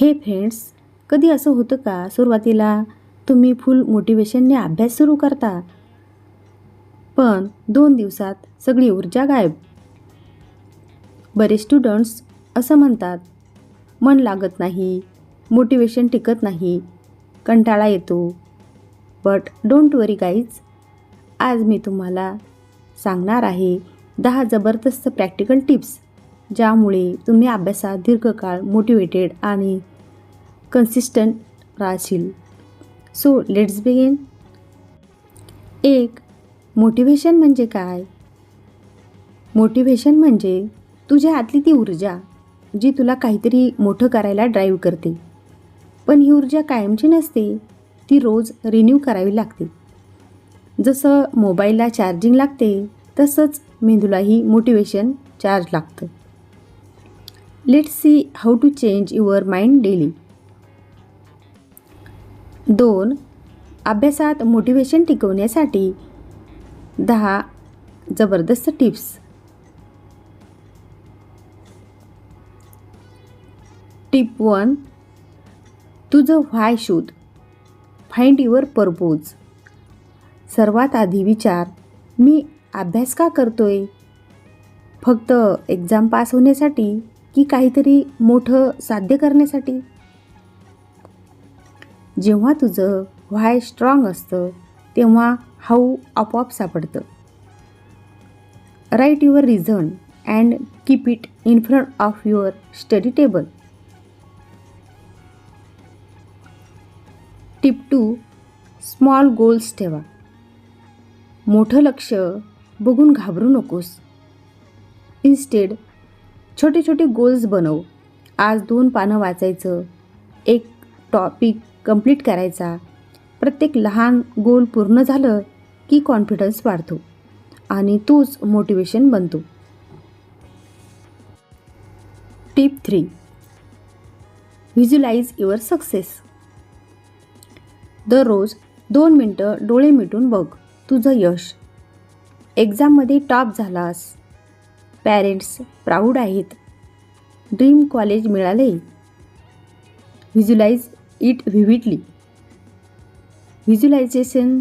हे फ्रेंड्स कधी असं होतं का? सुरुवातीला तुम्ही फुल मोटिवेशनने अभ्यास सुरू करता. पण दोन दिवसात सगळी ऊर्जा गायब. बरेच स्टुडंट्स असं म्हणतात मन लागत नाही मोटिवेशन टिकत नाही कंटाळा येतो. बट डोंट वरी गाईज आज मी तुम्हाला सांगणार आहे दहा जबरदस्त प्रॅक्टिकल टिप्स ज्यामुळे तुम्ही अभ्यासात दीर्घकाळ मोटिवेटेड आणि कन्सिस्टंट राहशील. सो लेट्स बिगिन एक मोटिवेशन म्हणजे काय? मोटिवेशन म्हणजे तुझ्या आतली ती ऊर्जा जी तुला काहीतरी मोठं करायला ड्राईव्ह करते. पण ही ऊर्जा कायमची नसते ती रोज रिन्यू करावी लागते. जसं मोबाईलला चार्जिंग लागते तसंच मेंदूलाही मोटिवेशन चार्ज लागतं. Let see how to change your mind daily दोन अभ्यासात मोटिवेशन टिकवण्यासाठी. दहा जबरदस्त टिप्स टिप वन तुझं व्हाय शोध. फाइंड युअर पर्पोज सर्वात आधी विचार मी अभ्यास का करतोय? फक्त एक्झाम पास होण्यासाठी? की काहीतरी मोठं साध्य करण्यासाठी? जेव्हा तुझं व्हाय स्ट्रॉंग असतं तेव्हा हाऊ आपोआप सापडतं. Write your reason and keep it in front of your study table tip two small goals ठेवा. मोठं लक्ष बघून घाबरू नकोस. इन्स्टेड छोटे छोटे गोल्स बनव. आज दोन पानं वाचायचं एक टॉपिक कंप्लीट करायचा. प्रत्येक लहान गोल पूर्ण झालं की कॉन्फिडन्स वाढतो आणि तोच मोटिवेशन बनतो. Tip three visualise your success. दररोज दोन मिनटं डोळे मिटून बघ तुझं यश. एक्झाममध्ये टॉप झालास. पॅरेंट्स प्राऊड आहेत. ड्रीम कॉलेज मिळाले. Visualise it vividly visualisation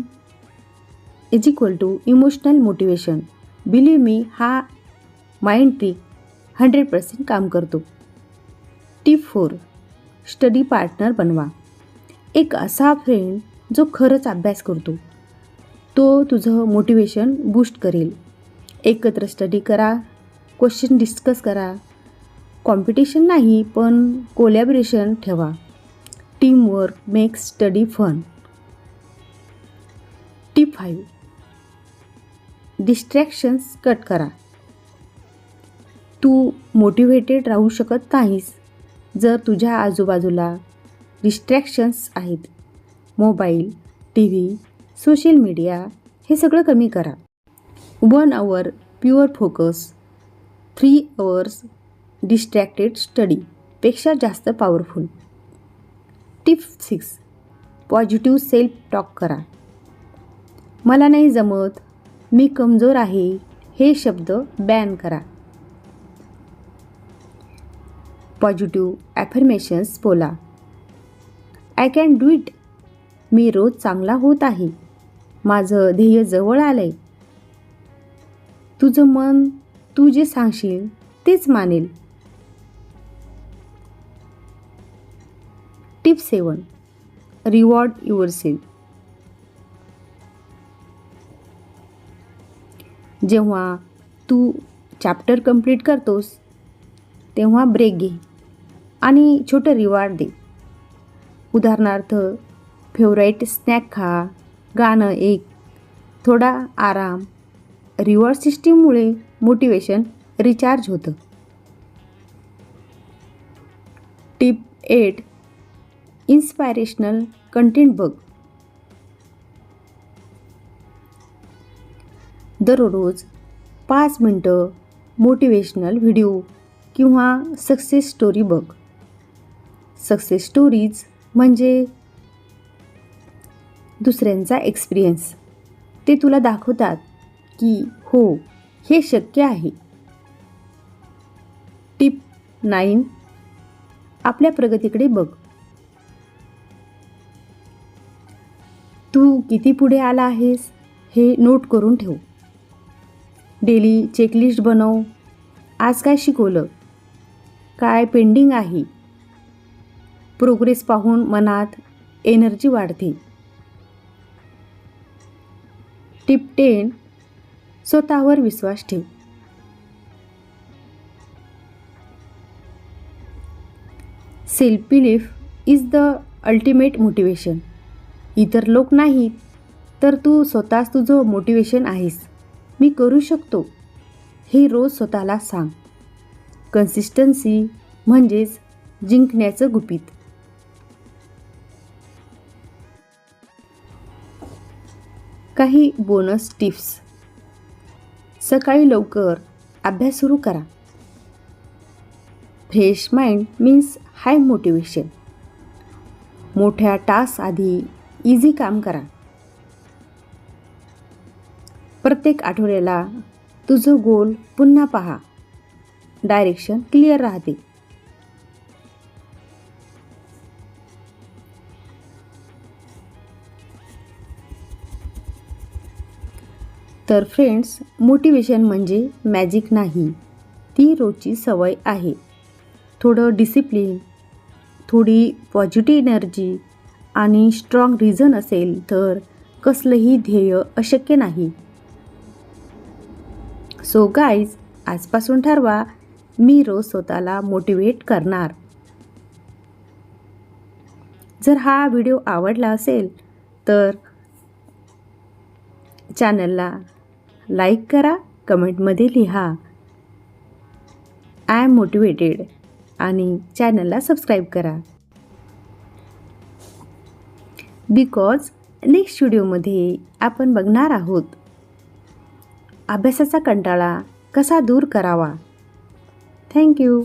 is equal to emotional motivation believe me हा माइंड ट्रिक हंड्रेड पर्सेंट काम करतो. टिप फोर स्टडी पार्टनर बनवा. एक असा फ्रेंड जो खरंच अभ्यास करतो. तो तुझं मोटिवेशन बूस्ट करेल. एकत्र स्टडी करा. क्वेश्चन डिस्कस करा. कॉम्पिटिशन नाही पण कोलॅबरेशन ठेवा. Teamwork make study fun tip five distractions cut करा. तू मोटिवेटेड राहू शकत नाहीस जर तुझ्या आजूबाजूला डिस्ट्रॅक्शन्स आहेत. Mobile T V social media हे सगळं कमी करा. One hour pure focus three hours distracted स्टडीपेक्षा जास्त powerful. Tip six positive self talk करा. मला नाही जमत मी कमजोर आहे हे शब्द बॅन करा. पॉझिटिव्ह ॲफर्मेशन्स बोला. I can do it. मी रोज चांगला होत आहे. माझं ध्येय जवळ आलं आहे तुझं मन तू जे सांगशील तेच मानेल. Tip seven reward yourself. जेव्हा तू चॅप्टर कंप्लीट करतोस तेव्हा ब्रेक घे आणि छोटं रिवॉर्ड दे. उदाहरणार्थ फेवरेट स्नॅक खा गाणं एक थोडा आराम रिवॉर्ड सिस्टीममुळे मोटिवेशन रिचार्ज होतं. टिप एट इन्स्पायरेशनल कंटेंट बघ. दररोज पाच मिनटं मोटिवेशनल व्हिडिओ किंवा सक्सेस स्टोरी बघ. सक्सेस स्टोरीज म्हणजे दुसऱ्यांचा एक्सपिरियन्स ते तुला दाखवतात. की हो हे शक्य आहे. Tip nine. आपल्या प्रगतीकडे बघ. तू किती पुढे आला आहेस हे नोट करून ठेव. डेली चेकलिस्ट बनव. आज काय शिकवलं? काय पेंडिंग आहे? प्रोग्रेस पाहून मनात एनर्जी वाढते. Tip ten. स्वतःवर विश्वास ठेव. Self belief is the ultimate motivation. इतर लोक नाहीत तर तू स्वतःच तुझं मोटिवेशन आहेस. मी करू शकतो. हे रोज स्वतःला सांग. कन्सिस्टन्सी म्हणजेच जिंकण्याचं गुपित. काही बोनस टिप्स सकाळी लवकर अभ्यास सुरू करा. Fresh mind means high motivation. मोठ्या टास्क आधी इझी काम करा. प्रत्येक आठवड्याला तुझं गोल पुन्हा पहा. डायरेक्शन क्लिअर राहते. तर फ्रेंड्स मोटिवेशन म्हणजे मॅजिक नाही. ती रोजची सवय आहे. थोडं डिसिप्लिन थोडी पॉझिटिव्ह एनर्जी आणि स्ट्रॉंग रिझन असेल तर कसलंही ध्येय अशक्य नाही. सो गाईज आजपासून ठरवा मी रोज स्वतःला मोटिवेट करणार. जर हा व्हिडिओ आवडला असेल तर चॅनलला लाईक करा कमेंटमध्ये लिहा. आय एम मोटिवेटेड आणि चॅनलला सबस्क्राईब करा. बिकॉज नेक्स्ट व्हिडिओमध्ये आपण बघणार आहोत. अभ्यासाचा कंटाळा कसा दूर करावा? थँक्यू